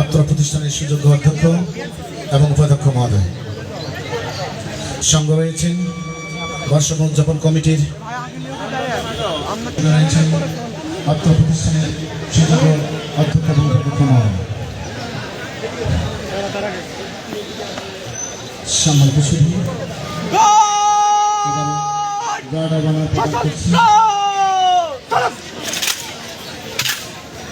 অত্র প্রতিষ্ঠানের সুযোগ্য অধ্যক্ষ এবং উপাধ্যক্ষ মহোদয়। সঙ্গে রয়েছেন বর্ষণ উদযাপন কমিটির রয়েছেন প্রতিষ্ঠানের সুযোগ্য অধ্যক্ষ এবং উপাধ্যক্ষ মহোদয়। সম্মানিত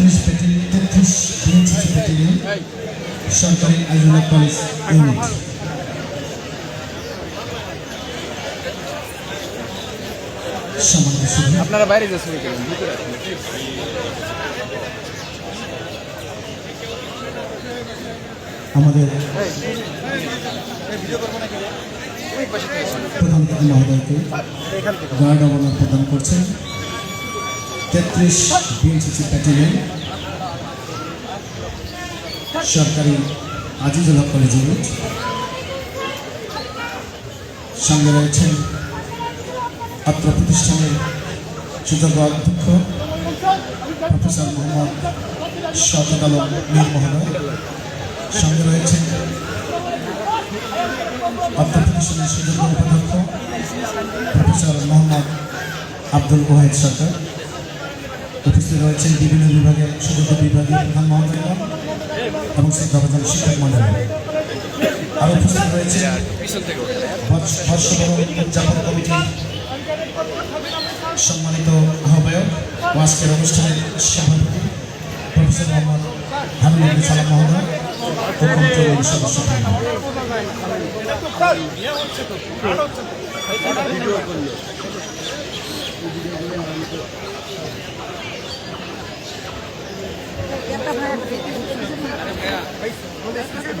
তেত্রিশ ব্যাটালিয়ন তেত্রিশ বিএনসিসি ব্যাটালিয়ন সরকারি আইজুল্লাহ কলেজ ইউনিট আপনারা বাইরে যে ছবি ভিতরে আসুন। আমাদের। প্রধান মহোদয়কে গার্ড অবদান প্রদান করছেন তেত্রিশ বিএনসিসি ব্যাটালিয়ন সরকারি আজিজুল হক কলেজ ইউনিট। সঙ্গে রয়েছেন অত্র প্রতিষ্ঠানের সুযোগ্য অধ্যক্ষ প্রফেসর মোহাম্মদ শওকত আলম মীর মহোদয়। সঙ্গে রয়েছেন অত্র প্রতিষ্ঠানের সুযোগ্য উপাধ্যক্ষ প্রফেসর মোহাম্মদ আব্দুল ওয়াহিদ সরকার। উপস্থিত রয়েছেন বিভিন্ন বিভাগের সুযোগ্য বিভাগীয় প্রধান মহোদয়গণ এবং শিক্ষাপ্রধান শিক্ষক মন্ডলী আরও উপস্থিত রয়েছে বর্ষবরণ উদযাপন কমিটির সম্মানিত আহ্বায়ক ও আজকের অনুষ্ঠানের সভাপতি প্রফেসর মোহাম্মদ হামিদুল সালাম মহোদয় ও ほんですみません。